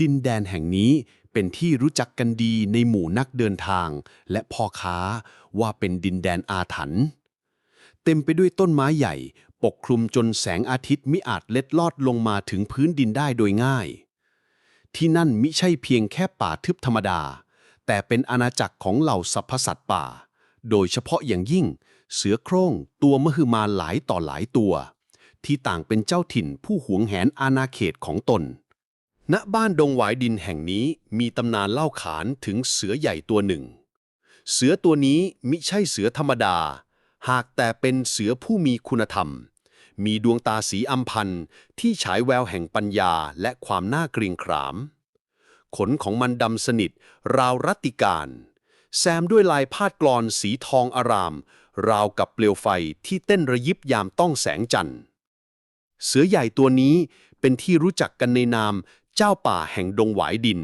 ดินแดนแห่งนี้เป็นที่รู้จักกันดีในหมู่นักเดินทาง และพ่อค้าว่าเป็นดินแดนอาถรรพ์เต็มไปด้วยต้นไม้ใหญ่ ปกคลุมจนแสงอาทิตย์มิอาจเล็ดลอดลงมาถึงพื้นดินได้โดยง่าย ที่นั่นมิใช่เพียงแค่ป่าทึบธรรมดา แต่เป็นอาณาจักรของเหล่าสรรพสัตว์ป่า โดยเฉพาะอย่างยิ่ง เสือโคร่งตัวมหึมาหลายต่อหลายตัว ที่ต่างเป็นเจ้าถิ่นผู้หวงแหนอาณาเขตของตน ณบ้านดงหวายดินแห่งนี้มีตำนานเล่าขานถึงเสือใหญ่ตัวหนึ่ง เสือตัวนี้มิใช่เสือธรรมดา หากแต่เป็นเสือผู้มีคุณธรรม มีดวงตาสีอัมพันที่ฉายแววแห่งปัญญาและความน่าเกรงขาม ขนของมันดำสนิท ราวรัติการ แซมด้วยลายพาดกลอนสีทองอาราม ราวกับเปลวไฟที่เต้นระยิบยามต้องแสงจันทร์เสือใหญ่ตัวนี้เป็นที่รู้จักกันในนาม เจ้าป่าแห่งดงหวายดิน